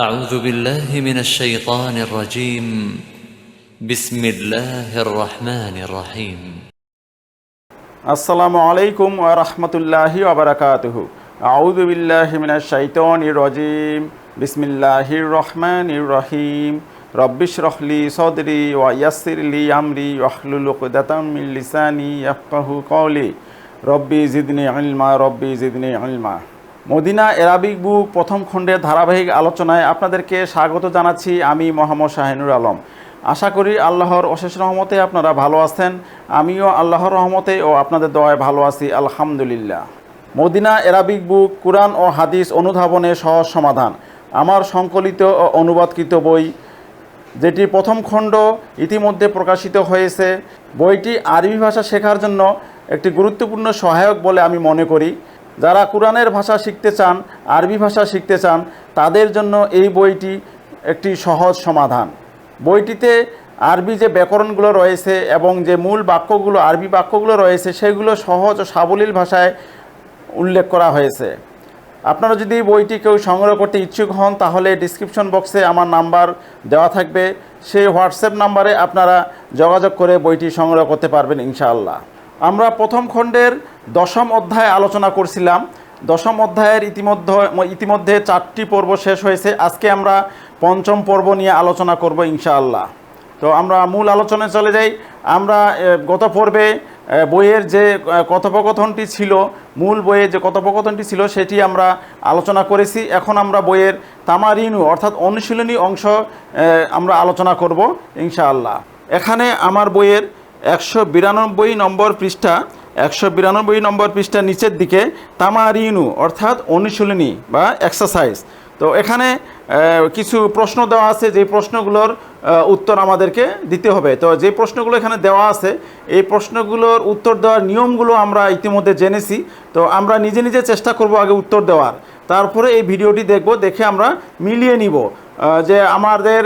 أعوذ بالله من الشيطان الرجيم بسم الله الرحمن الرحيم السلام عليكم ورحمة الله وبركاته أعوذ بالله من الشيطان الرجيم بسم الله الرحمن الرحيم رب اشرح لي صدري ويسر لي أمري واحلل عقدة من لساني يفقه قولي ربي زدني علما ربي زدني علما Medina Arabic বুক প্রথম খণ্ডের ধারাবাহিক আলোচনায় আপনাদেরকে স্বাগত জানাচ্ছি আমি মোহাম্মদ শাহিনুর আলম। আশা করি আল্লাহর অশেষ রহমতে আপনারা ভালো আছেন। আমিও আল্লাহর রহমতে ও আপনাদের দয়ায় ভালো আছি, আলহামদুলিল্লাহ। মদিনা এরাবিক বুক কোরআন ও হাদিস অনুধাবনে সহজ সমাধান। আমার সংকলিত ও অনুবাদকৃত বই, যেটি প্রথম খণ্ড ইতিমধ্যে প্রকাশিত হয়েছে, বইটি আরবি ভাষা শেখার জন্য একটি গুরুত্বপূর্ণ সহায়ক বলে আমি মনে করি। যারা কোরআনের ভাষা শিখতে চান, আরবি ভাষা শিখতে চান, তাদের জন্য এই বইটি একটি সহজ সমাধান। বইটিতে আরবি যে ব্যাকরণগুলো রয়েছে এবং যে মূল বাক্যগুলো, আরবি বাক্যগুলো রয়েছে, সেগুলো সহজ ও সাবলীল ভাষায় উল্লেখ করা হয়েছে। আপনারা যদি বইটি কেউ সংগ্রহ করতে ইচ্ছুক হন, তাহলে ডিসক্রিপশন বক্সে আমার নাম্বার দেওয়া থাকবে। সেই হোয়াটসঅ্যাপ নাম্বারে আপনারা যোগাযোগ করে বইটি সংগ্রহ করতে পারবেন ইনশাআল্লাহ। আমরা প্রথম খণ্ডের দশম অধ্যায় আলোচনা করছিলাম। দশম অধ্যায়ের ইতিমধ্যে ইতিমধ্যে চারটি পর্ব শেষ হয়েছে। আজকে আমরা পঞ্চম পর্ব নিয়ে আলোচনা করব ইনশাআল্লাহ। তো আমরা মূল আলোচনায় চলে যাই। আমরা গত পর্বে বইয়ের যে কথোপকথনটি ছিল, মূল বইয়ে যে কথোপকথনটি ছিল, সেটি আমরা আলোচনা করেছি। এখন আমরা বইয়ের তামারিনু, অর্থাৎ অনুশীলনী অংশ আমরা আলোচনা করব ইনশাআল্লাহ। এখানে আমার বইয়ের একশো বিরানব্বই নম্বর পৃষ্ঠা, একশো বিরানব্বই নম্বর পৃষ্ঠার নিচের দিকে তামারিনু, অর্থাৎ অনুশীলনী বা এক্সারসাইজ তো এখানে কিছু প্রশ্ন দেওয়া আছে, যে প্রশ্নগুলোর উত্তর আমাদেরকে দিতে হবে। তো যে প্রশ্নগুলো এখানে দেওয়া আছে, এই প্রশ্নগুলোর উত্তর দেওয়ার নিয়মগুলো আমরা ইতিমধ্যে জেনেছি। তো আমরা নিজে নিজে চেষ্টা করব আগে উত্তর দেওয়ার। তারপরে এই ভিডিওটি দেখব, দেখে আমরা মিলিয়ে নিব। যে আমাদের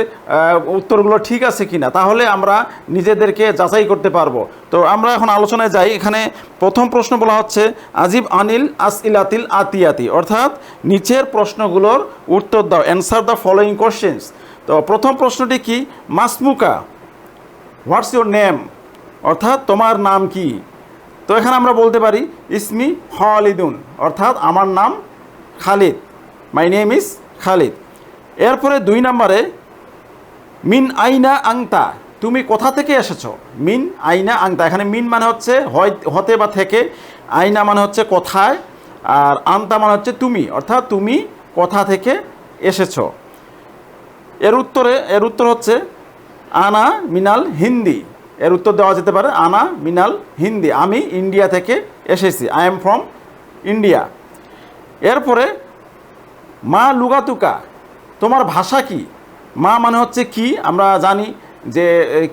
উত্তরগুলো ঠিক আছে কি না তাহলে আমরা নিজেদেরকে যাচাই করতে পারব। তো আমরা এখন আলোচনায় যাই। এখানে প্রথম প্রশ্ন বলা হচ্ছে, আজিব আনিল আস ইলাতিল আতিয়াতি। অর্থাৎ নিচের প্রশ্নগুলোর উত্তর দাও। অ্যান্সার দ্য ফলোয়িং কোশ্চেন্স তো প্রথম প্রশ্নটি কি? মাসমুকা হোয়াটস ইউর নেম অর্থাৎ তোমার নাম কি? তো এখানে আমরা বলতে পারি, ইসমি খালিদুন। অর্থাৎ আমার নাম Khalid. My name is Khalid. এরপরে দুই নম্বরে, মিন আইনা আংতা তুমি কোথা থেকে এসেছ? মিন আইনা আংতা এখানে মিন মানে হচ্ছে হয় হতে বা থেকে, আইনা মানে হচ্ছে কোথায়, আর আংতা মানে হচ্ছে তুমি, অর্থাৎ তুমি কোথা থেকে এসেছ। এর উত্তরে, এর উত্তর হচ্ছে, আনা মিনাল হিন্দি এর উত্তর দেওয়া যেতে পারে, আনা মিনাল হিন্দি আমি ইন্ডিয়া থেকে এসেছি আই এম ফ্রম ইন্ডিয়া এরপরে, মা লুগাতুকা তোমার ভাষা কি? মা মানে হচ্ছে কি? আমরা জানি যে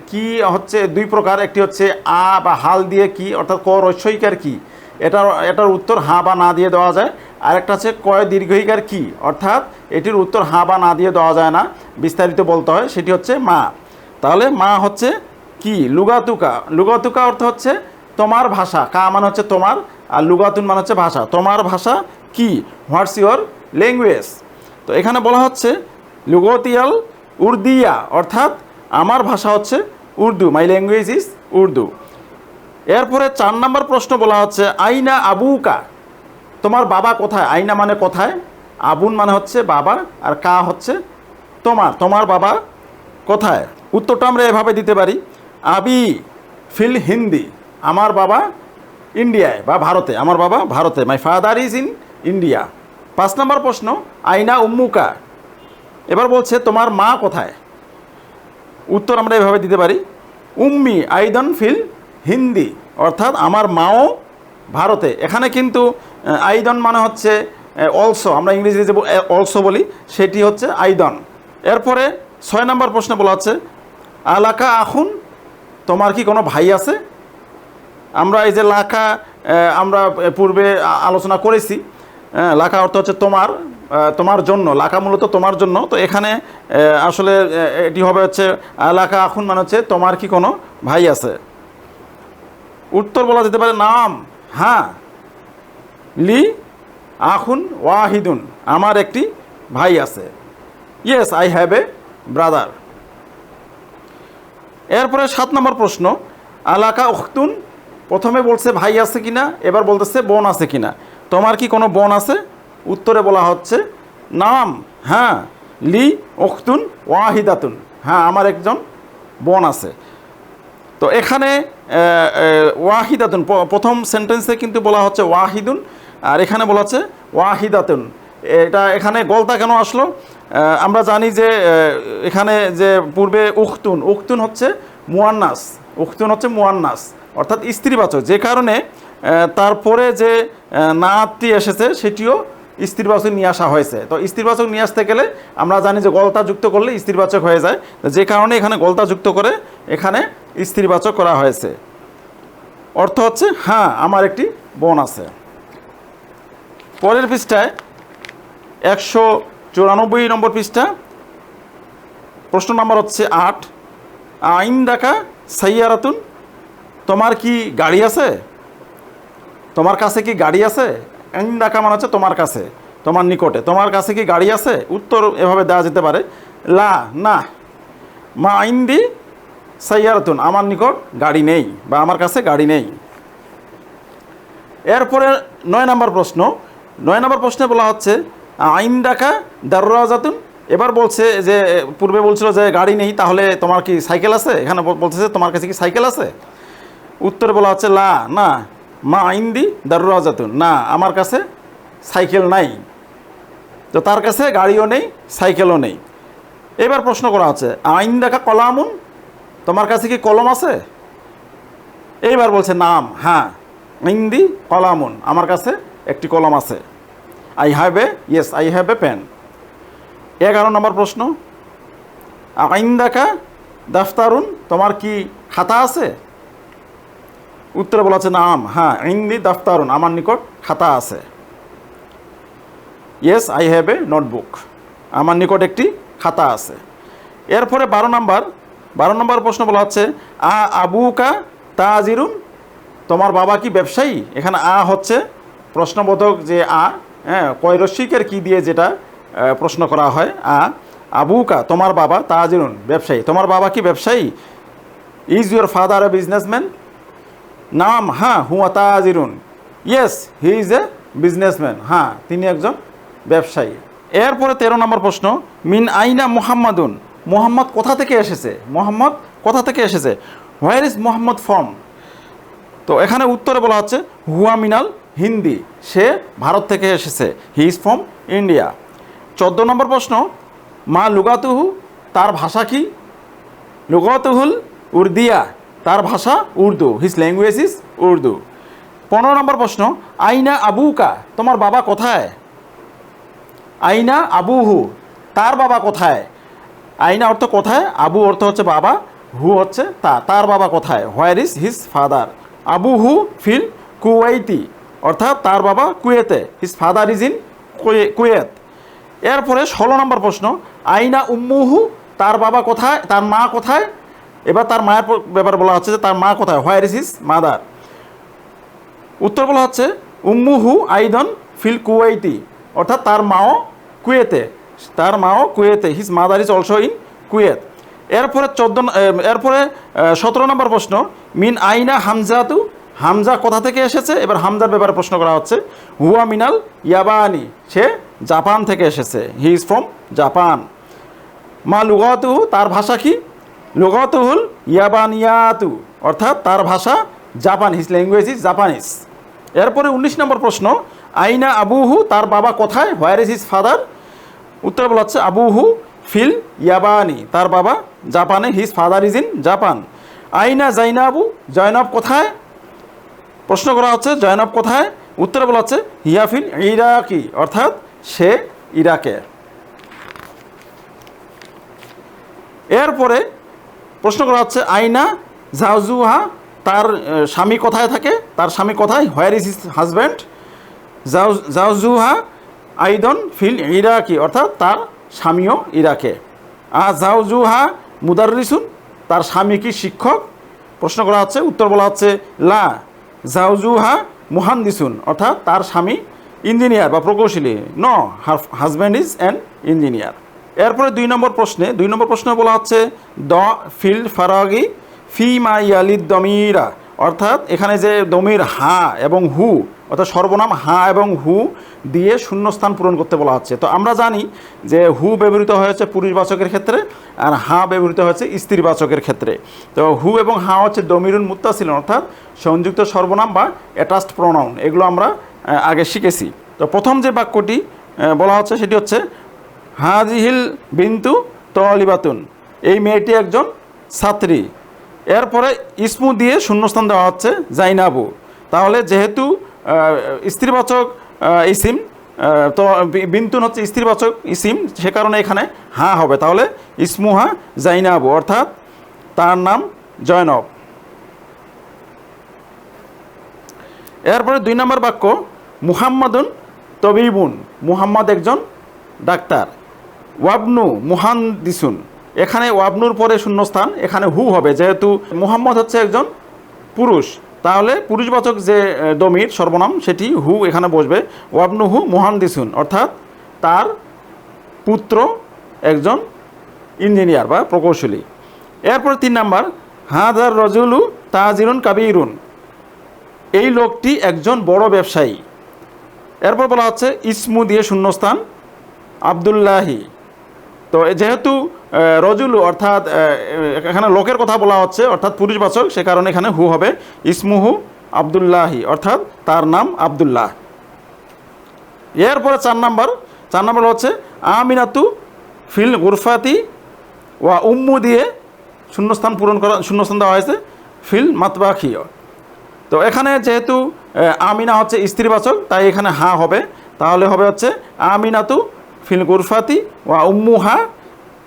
কি হচ্ছে দুই প্রকার। একটি হচ্ছে আ বা হাল দিয়ে কি, অর্থাৎ ক রস্যইকার কি? এটার এটার উত্তর হাঁ বা না দিয়ে দেওয়া যায়। আর একটা হচ্ছে কয় দীর্ঘইকার কি? অর্থাৎ এটির উত্তর হাঁ বা না দিয়ে দেওয়া যায় না। বিস্তারিত বলতে হয়, সেটি হচ্ছে মা। তাহলে মা হচ্ছে কি? লুগাতুকা। লুগাতুকা অর্থ হচ্ছে তোমার ভাষা। কা মানে হচ্ছে তোমার, আর লুগাতুন মানে হচ্ছে ভাষা। তোমার ভাষা কি? What's your language? তো এখানে বলা হচ্ছে লুগতিয়াল উর্দিয়া, অর্থাৎ আমার ভাষা হচ্ছে Urdu my language is Urdu. এরপরে চার নম্বর প্রশ্ন বলা হচ্ছে, আইনা আবুকা? তোমার বাবা কোথায়? আইনা মানে কোথায়? আবুন মানে হচ্ছে বাবা আর কা হচ্ছে তোমার। তোমার বাবা কোথায়? উত্তরটা আমরা এভাবে দিতে পারি, আবি ফিল হিন্দি, আমার বাবা ইন্ডিয়ায় বা ভারতে, আমার বাবা ভারতে। My father is in India পাঁচ নম্বর প্রশ্ন, আইনা উম্মুকা এবার বলছে, তোমার মা কোথায়? উত্তর আমরা এভাবে দিতে পারি, উম্মি আইদন ফিল হিন্দি। অর্থাৎ আমার মাও ভারতে। এখানে কিন্তু আইদন মানে হচ্ছে অলসো আমরা ইংরেজিতে যে অলসো বলি, সেটি হচ্ছে আইদন। এরপরে ছয় নম্বর প্রশ্নে বলা হচ্ছে, আলাকা আখুন, তোমার কি কোনো ভাই আছে? আমরা এই যে লাখা আমরা পূর্বে আলোচনা করেছি হ্যাঁ, লাখা অর্থ হচ্ছে তোমার তোমার জন্য লাখা মূলত তোমার জন্য। তো এখানে আসলে এটি হবে হচ্ছে লাখা আখুন মানে হচ্ছে তোমার কি কোনো ভাই আছে? উত্তর বলা যেতে পারে নাম হ্যাঁ। লি আখুন ওয়াহিদুন আমার একটি ভাই আছে। Yes I have a brother এরপরে সাত নম্বর প্রশ্ন আলাকা উখতুন প্রথমে বলছে ভাই আছে কিনা এবার বলতেছে বোন আছে কিনা। তোমার কি কোনো বোন আছে? উত্তরে বলা হচ্ছে, নাম হ্যাঁ লি উখতুন ওয়াহিদাতুন। হ্যাঁ আমার একজন বোন আছে। তো এখানে ওয়াহিদাতুন প্রথম সেন্টেন্সে কিন্তু বলা হচ্ছে ওয়াহিদুন, আর এখানে বলা হচ্ছে ওয়াহিদাতুন। এটা এখানে গলতা কেন আসলো? আমরা জানি যে এখানে যে পূর্বে উখতুন উখতুন হচ্ছে মুয়ান্নাস, উখতুন হচ্ছে মুয়ান্নাস, অর্থাৎ স্ত্রীবাচক। যে কারণে তারপরে যে নাতটি এসেছে, সেটিও স্ত্রীবাচক নিয়ে আসা হয়েছে। তো স্ত্রীবাচক নিয়ে আসতে গেলে আমরা জানি যে গলতা যুক্ত করলে স্ত্রীবাচক হয়ে যায়। যে কারণে এখানে গলতা যুক্ত করে এখানে স্ত্রীবাচক করা হয়েছে। অর্থ হচ্ছে হ্যাঁ আমার একটি বোন আছে। পরের পৃষ্ঠায় একশো চুরানব্বই নম্বর পৃষ্ঠা। প্রশ্ন নম্বর হচ্ছে আট। আইন ডাকা সাইয়ারাতুন, তোমার কি গাড়ি আছে? তোমার কাছে কি গাড়ি আছে? আইন ডাকা মানে হচ্ছে তোমার কাছে, তোমার নিকটে। তোমার কাছে কি গাড়ি আছে? উত্তর এভাবে দেওয়া যেতে পারে। লা, না। মা আইন দি সাইয়ারাতুন, আমার নিকট গাড়ি নেই বা আমার কাছে গাড়ি নেই। এরপরে নয় নম্বর প্রশ্ন। নয় নম্বর প্রশ্নে বলা হচ্ছে আইন ডাকা দারুরাজাতুন। এবার বলছে যে, পূর্বে বলছিল যে গাড়ি নেই, তাহলে তোমার কি সাইকেল আছে? এখানে বল- বলতেছে তোমার কাছে কি সাইকেল আছে? উত্তরে বলা হচ্ছে, লা, না। মা আইন দি দারুরাজাতুন না, আমার কাছে সাইকেল নাই। তো তার কাছে গাড়িও নেই, সাইকেলও নেই। এবার প্রশ্ন করা হচ্ছে আইন দেখা কলামুন? তোমার কাছে কি কলম আছে? এইবার বলছে, নাম হ্যাঁ হিন্দি কলামুন, আমার কাছে একটি কলম আছে। I have a yes I have a pen এগারো নম্বর প্রশ্ন আইন দেখা দাফতারুন, তোমার কি খাতা আছে? উত্তরে বলা আছে, নাম। হ্যাঁ হিন্দি দাফতারুন, আমার নিকট খাতা আছে। Yes I have a notebook আমার নিকট একটি খাতা আছে। এরপরে বারো নম্বর বারো নম্বর প্রশ্ন বলা হচ্ছে, আ আবুকা তাজিরুন? তোমার বাবা কি ব্যবসায়ী? এখানে আ হচ্ছে প্রশ্নবোধক যে আ হ্যাঁ কৈরস্বিকের কি দিয়ে যেটা প্রশ্ন করা হয়। আ, আবুকা, তোমার বাবা তাজিরুন, ব্যবসায়ী। তোমার বাবা কি ব্যবসায়ী? Is your father a businessman নাম হ্যাঁ হুয়া তাজিরুন। Yes he is a businessman হ্যাঁ তিনি একজন ব্যবসায়ী। এরপরে তেরো নম্বর প্রশ্ন, মিন আইনা মোহাম্মদুন? মোহাম্মদ কোথা থেকে এসেছে? মোহাম্মদ কোথা থেকে এসেছে? হোয়ার ইজ মোহাম্মদ ফর্ম তো এখানে উত্তরে বলা হচ্ছে, হুয়া মিনাল হিন্দি। সে ভারত থেকে এসেছে। হি ইজ ফ্রম ইন্ডিয়া চোদ্দ নম্বর প্রশ্ন, মা লুগাতুহু, তার ভাষা কি? লুগাতুহুল উর্দিয়া। তার ভাষা Urdu his language is Urdu. পনেরো নম্বর প্রশ্ন, আইনা আবুকা, তোমার বাবা কোথায়? আইনা আবুহু, তার বাবা কোথায়? আইনা অর্থ কোথায়? আবু অর্থ হচ্ছে বাবা, হু হচ্ছে তা, তার বাবা কোথায়? হোয়ার ইজ হিজ ফাদার আবু হু ফিল কুয়েতি অর্থাৎ তার বাবা কুয়েতে his father is in Kuwait. এরপরে ষোলো নম্বর প্রশ্ন, আইনা উম্মুহু, তার বাবা কোথায়? তার মা কোথায়? এবার তার মায়ের ব্যাপারে বলা হচ্ছে যে তার মা কোথায়? হোয়ার ইস হিজ মাদার উত্তর বলা হচ্ছে উম্মুহু আইদন ফিল কুয়েতি অর্থাৎ তার মাও কুয়েতে। তার মাও কুয়েতে। His mother is also in Kuwait এরপরে চোদ্দ এরপরে সতেরো নম্বর প্রশ্ন, মিন আইনা হামজাতু? হামজা কোথা থেকে এসেছে? এবার হামজার ব্যাপারে প্রশ্ন করা হচ্ছে, হুয়া মিনাল ইয়াবানি? সে জাপান থেকে এসেছে। হি ইজ ফ্রম জাপান মা লুগাতুহু? তার ভাষা কি? লুগাতুহুল ইয়াবানিয়াতু, অর্থাৎ তার ভাষা Japan his language is Japanese এরপরে উনিশ নম্বর প্রশ্ন, আইনা আবুহু, তার বাবা কোথায়? হোয়ার ইজ হিজ ফাদার উত্তর বলা হচ্ছে, আবুহু ফিল ইয়াবানি, তার বাবা জাপানে his father is in Japan আইনা জাইনাবু, জয়নব কোথায়? প্রশ্ন করা হচ্ছে, জয়নব কোথায়? উত্তরে বলা হচ্ছে হিয়াফিল ইরাকি, অর্থাৎ সে ইরাকের এরপরে প্রশ্ন করা হচ্ছে, আইনা জাউজুহা তার স্বামী কোথায় থাকে? তার স্বামী কোথায়? হোয়ার ইজ হিজ হাজব্যান্ড জাউজুহা আইদন ফিল ইরাকি, অর্থাৎ তার স্বামীও ইরাকে। আ জাউজুহা মুদারিসুন তার স্বামী কি শিক্ষক? প্রশ্ন করা হচ্ছে, উত্তর বলা হচ্ছে, লা। জাউজুহা মুহান্দিসুন, অর্থাৎ তার স্বামী ইঞ্জিনিয়ার বা প্রকৌশলী। ন হাজব্যান্ড ইজ অ্যান ইঞ্জিনিয়ার এরপরে দুই নম্বর প্রশ্নে, দুই নম্বর প্রশ্নে বলা হচ্ছে, দ ফিল ফারাগি ফি মা ইয়ালিদ দমিরা। অর্থাৎ এখানে যে দমির হা এবং হু, অর্থাৎ সর্বনাম হা এবং হু দিয়ে শূন্যস্থান পূরণ করতে বলা হচ্ছে। তো আমরা জানি যে হু ব্যবহৃত হয়েছে পুরুষবাচকের ক্ষেত্রে আর হা ব্যবহৃত হয়েছে স্ত্রীবাচকের ক্ষেত্রে। তো হু এবং হা হচ্ছে দমিরুন মুত্তাসিলন অর্থাৎ সংযুক্ত সর্বনাম বা অ্যাটাচড প্রোনাউন। এগুলো আমরা আগে শিখেছি। তো প্রথম যে বাক্যটি বলা হচ্ছে সেটি হচ্ছে হাজিহিল বিন্তু তলিবাতুন। এই মেয়েটি একজন ছাত্রী। এরপরে ইসমু দিয়ে শূন্যস্থান দেওয়া হচ্ছে জাইনাবু। তাহলে যেহেতু স্ত্রীবাচক ইসিম তো বিন্তুন হচ্ছে স্ত্রীবাচক ইসিম, সে কারণে এখানে হা হবে। তাহলে ইসমুহা জাইনাবু, অর্থাৎ তার নাম জয়নব। এরপরে দুই নম্বর বাক্য, মুহাম্মাদুন তবিবুন। মুহাম্মদ একজন ডাক্তার। ওয়াবনু মুহান দিসুন এখানে ওয়াবনুর পরে শূন্যস্থান, এখানে হু হবে, যেহেতু মুহাম্মদ হচ্ছে একজন পুরুষ। তাহলে পুরুষবাচক যে দমির, সর্বনাম, সেটি হু এখানে বসবে। ওয়াবনু হু মুহান দিসুন অর্থাৎ তার পুত্র একজন ইঞ্জিনিয়ার বা প্রকৌশলী। এরপর তিন নাম্বার হাদার রজুলু তাজিরুন কাবিরুন। এই লোকটি একজন বড় ব্যবসায়ী। এরপর বলা হচ্ছে, ইসমু দিয়ে শূন্যস্থান, আবদুল্লাহি। তো যেহেতু রজুলু অর্থাৎ এখানে লোকের কথা বলা হচ্ছে, অর্থাৎ পুরুষবাচক সে কারণে এখানে হু হবে। ইসমুহু আবদুল্লাহি, অর্থাৎ তার নাম আবদুল্লাহ। এরপরে চার নাম্বার চার নাম্বার হচ্ছে, আমিনাতু ফিল গুরফাতি ওয়া উম্মু দিয়ে শূন্যস্থান পূরণ করা, শূন্যস্থান দেওয়া হয়েছে, ফিল মাতবাখিয়। তো এখানে যেহেতু আমিনা হচ্ছে স্ত্রীবাচক তাই এখানে হা হবে। তাহলে হবে হচ্ছে, আমিনাতু ফিল গুরফাতি ওয়া উম্মু হা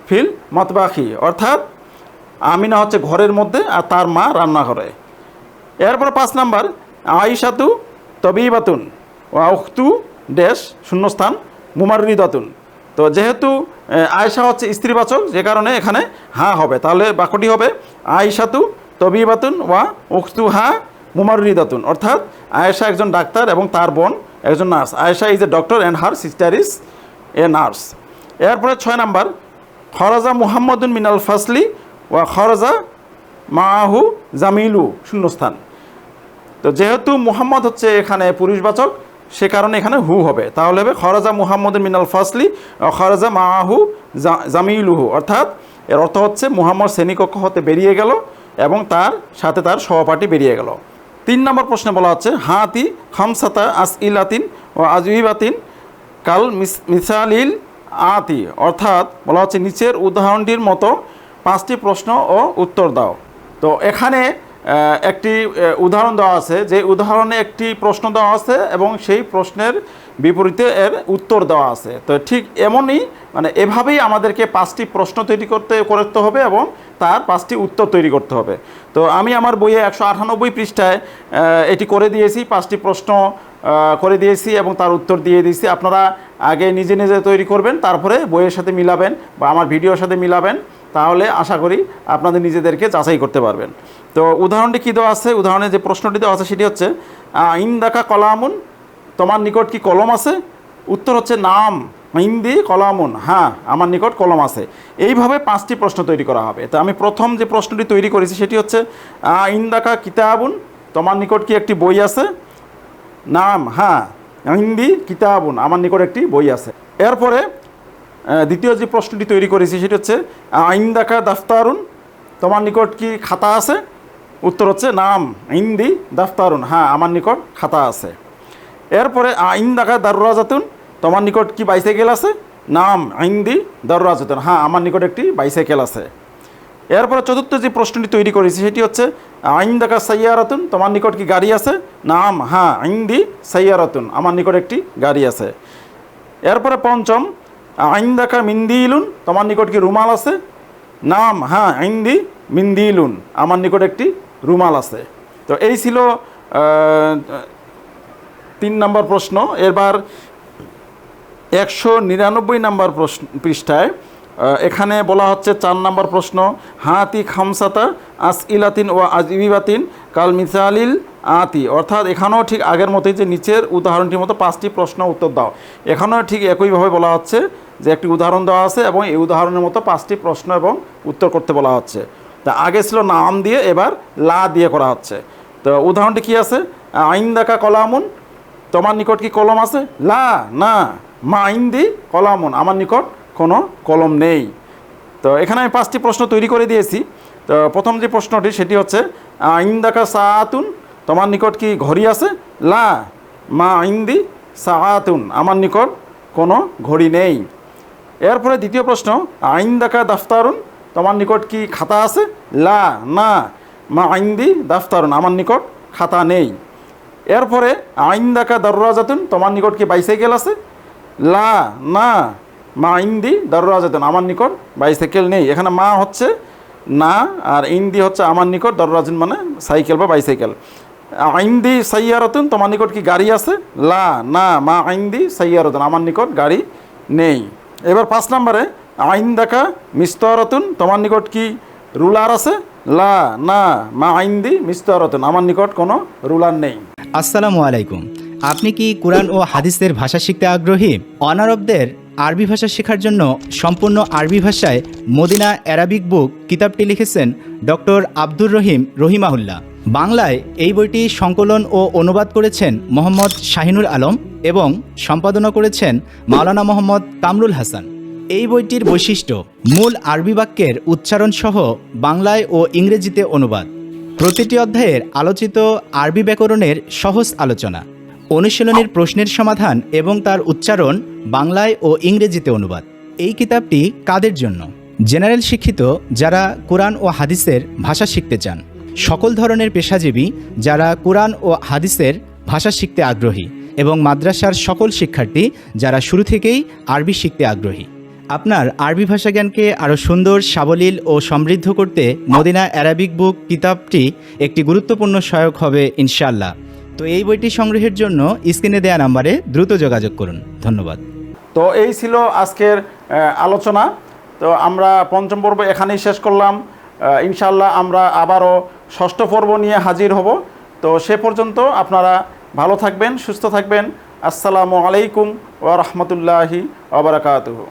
ফিল মাতবাখি। অর্থাৎ আমিনা হচ্ছে ঘরের মধ্যে আর তার মা রান্নাঘরে। এরপর পাঁচ নাম্বার আইসাতু তবিবাতুন ও উখতু ড্যাশ শূন্যস্থান মুমারিদাতুন তো যেহেতু আয়েশা হচ্ছে স্ত্রীবাচক, যে কারণে এখানে হা হবে। তাহলে বাক্যটি হবে আইসাতু তবিবাতুন ওয়া উখতু হা মুমারিদাতুন অর্থাৎ আয়েশা একজন ডাক্তার এবং তার বোন একজন nurse. Ayesha is a doctor and her sister is a nurse. এরপরে ছয় নাম্বার, খরজা মুহাম্মদুন মিনাল ফাসলি ওয়া খরজা মাহু জামিলু শূন্যস্থান। তো যেহেতু মুহাম্মদ হচ্ছে এখানে পুরুষবাচক, সে কারণে এখানে হু হবে। তাহলে হবে খরজা মুহাম্মদ মিনাল ফাসলি ও খরজা মাহু জামিলুহু। অর্থাৎ এর অর্থ হচ্ছে মুহাম্মদ শ্রেণীকক্ষ হতে বেরিয়ে গেল এবং তার সাথে তার সহপাঠী বেরিয়ে গেল। তিন নম্বর প্রশ্নে বলা হচ্ছে, হাতি খামসাতা আস ইলাতিন ও আজইবাতিন কাল মিস- মিসালিল আতি, অর্থাৎ বলা হচ্ছে নিচের উদাহরণটির মতো পাঁচটি প্রশ্ন ও উত্তর দাও। তো এখানে একটি উদাহরণ দেওয়া আছে, যে উদাহরণে একটি প্রশ্ন দেওয়া আছে এবং সেই প্রশ্নের বিপরীতে এর উত্তর দেওয়া আছে। তো ঠিক এমনই মানে এভাবেই আমাদেরকে পাঁচটি প্রশ্ন তৈরি করতে করতে হবে এবং তার পাঁচটি উত্তর তৈরি করতে হবে। তো আমি আমার বইয়ে একশো আটানব্বই পৃষ্ঠায় এটি করে দিয়েছি, পাঁচটি প্রশ্ন করে দিয়েছি এবং তার উত্তর দিয়ে দিয়েছি। আপনারা আগে নিজে নিজে তৈরি করবেন তারপরে বইয়ের সাথে মিলাবেন বা আমার ভিডিওর সাথে মিলাবেন। তাহলে আশা করি আপনাদের নিজেদেরকে যাচাই করতে পারবেন। তো উদাহরণটি কী দেওয়া আছে? উদাহরণে যে প্রশ্নটি দেওয়া আছে সেটি হচ্ছে আহ, ইন্দাকা কলামুন তোমার নিকট কি কলম আছে? উত্তর হচ্ছে নাম হিন্দি কলামুন হ্যাঁ আমার নিকট কলম আছে। এইভাবে পাঁচটি প্রশ্ন তৈরি করা হবে। তো আমি প্রথম যে প্রশ্নটি তৈরি করেছি সেটি হচ্ছে আহ, ইন্দাকা কিতাবুন তোমার নিকট কি একটি বই আছে? নাম হ্যাঁ হিন্দি কিতাবুন, আমার নিকট একটি বই আছে। এরপরে দ্বিতীয় যে প্রশ্নটি তৈরি করেছি, সেটি হচ্ছে, আইন্দাকা দাফতারুন, তোমার নিকট কি খাতা আছে? উত্তর হচ্ছে, নাম, হিন্দি দাফতারুন হ্যাঁ আমার নিকট খাতা আছে। এরপরে, আইন্দাকা দারুরাজাতুন, তোমার নিকট কি বাইসাইকেল আছে? নাম, হিন্দি দারুরাজাতুন হ্যাঁ আমার নিকট একটি বাইসাইকেল আছে। এরপরে চতুর্থ যে প্রশ্নটি তৈরি করেছি, সেটি হচ্ছে আইন দেখা সাইয়ারাতুন তোমার নিকট কি গাড়ি আছে? নাম হ্যাঁ আইন দি সাইয়ারাতুন আমার নিকট একটি গাড়ি আছে। এরপরে পঞ্চম আইন দেখা মিন্দি ইলুন তোমার নিকট কি রুমাল আছে? নাম হ্যাঁ আইন দি মিন্দি ইলুন আমার নিকট একটি রুমাল আছে। তো এই ছিল তিন নম্বর প্রশ্ন। এবার একশো নিরানব্বই নাম্বার প্রশ্ন পৃষ্ঠায় এখানে বলা হচ্ছে চার নাম্বার প্রশ্ন, হাতি খামসাতা আস ইলাতিন ও আজিবিবাতিন কাল মিসালিল আতি। অর্থাৎ এখানেও ঠিক আগের মতোই যে নিচের উদাহরণটির মতো পাঁচটি প্রশ্ন উত্তর দাও। এখানেও ঠিক একইভাবে বলা হচ্ছে যে একটি উদাহরণ দেওয়া আছে এবং এই উদাহরণের মতো পাঁচটি প্রশ্ন এবং উত্তর করতে বলা হচ্ছে। তা আগে ছিল নাম দিয়ে, এবার লা দিয়ে করা হচ্ছে। তো উদাহরণটি কি আছে? আইন দেখা কলামুন, তোমার নিকট কি কলম আছে? লা, না। মা আইন দি কলামুন, আমার নিকট কোনো কলম নেই। তো এখানে আমি পাঁচটি প্রশ্ন তৈরি করে দিয়েছি। তো প্রথম যে প্রশ্নটি, সেটি হচ্ছে আইন দেখা সাহাতুন তোমার নিকট কি ঘড়ি আছে? লা, মা আইন দি সাহাতুন আমার নিকট কোনো ঘড়ি নেই। এরপরে দ্বিতীয় প্রশ্ন আইন দেখা দাফতারুন, তোমার নিকট কি খাতা আছে? লা, না, মা আইন দি দাফতারুন, আমার নিকট খাতা নেই। এরপরে আইন দেখা দররাজাতুন তোমার নিকট কি বাইসাইকেল আছে? লা, না মা ইন্দি দররাজাতুন, আমার নিকট বাইসাইকেল নেই। এখানে মা হচ্ছে না আর ইন্দি হচ্ছে আমার নিকট দররাজুন মানে সাইকেল বা বাইসাইকেল আইন্দি সাইয়ারতুন, তোমার নিকট কি গাড়ি আছে? লা, না, মা আইন্দি সাইয়ারতুন, আমার নিকট গাড়ি নেই। এবার পাঁচ নম্বরে আইন দেখা মিস্তরতুন, তোমার নিকট কি রুলার আছে? লা, না, মা আইন্দি মিস্তরতুন, আমার নিকট কোনো রুলার নেই। আসসালামু আলাইকুম। আপনি কি কোরআন ও হাদিসের ভাষা শিখতে আগ্রহী? অনারবদের আরবি ভাষা শেখার জন্য সম্পূর্ণ আরবি ভাষায় মদিনা অ্যারাবিক বুক কিতাবটি লিখেছেন ডক্টর আব্দুর রহিম রহিমাহুল্লাহ। বাংলায় এই বইটি সংকলন ও অনুবাদ করেছেন মোহাম্মদ শাহিনুল আলম এবং সম্পাদনা করেছেন মাওলানা মোহাম্মদ কামরুল হাসান। এই বইটির বৈশিষ্ট্য, মূল আরবি বাক্যের উচ্চারণ সহ বাংলায় ও ইংরেজিতে অনুবাদ। প্রতিটি অধ্যায়ের আলোচিত আরবি ব্যাকরণের সহজ আলোচনা। অনুশীলনের প্রশ্নের সমাধান এবং তার উচ্চারণ বাংলায় ও ইংরেজিতে অনুবাদ। এই কিতাবটি কাদের জন্য? জেনারেল শিক্ষিত যারা কোরআন ও হাদিসের ভাষা শিখতে চান। সকল ধরনের পেশাজীবী যারা কোরআন ও হাদিসের ভাষা শিখতে আগ্রহী এবং মাদ্রাসার সকল শিক্ষার্থী যারা শুরু থেকেই আরবি শিখতে আগ্রহী। আপনার আরবি ভাষা জ্ঞানকে আরও সুন্দর, সাবলীল ও সমৃদ্ধ করতে মদিনা অ্যারাবিক বুক কিতাবটি একটি গুরুত্বপূর্ণ সহায়ক হবে ইনশাআল্লাহ। তো এই বইটি সংগ্রহের জন্য স্ক্রিনে দেওয়া নাম্বারে দ্রুত যোগাযোগ করুন। ধন্যবাদ। তো এই ছিল আজকের আলোচনা। তো আমরা পঞ্চম পর্ব এখানেই শেষ করলাম। ইনশাল্লাহ আমরা আবারও ষষ্ঠ পর্ব নিয়ে হাজির হব। তো সে পর্যন্ত আপনারা ভালো থাকবেন, সুস্থ থাকবেন। আসসালামু আলাইকুম ওয়া রাহমাতুল্লাহি ওয়া বারাকাতুহু।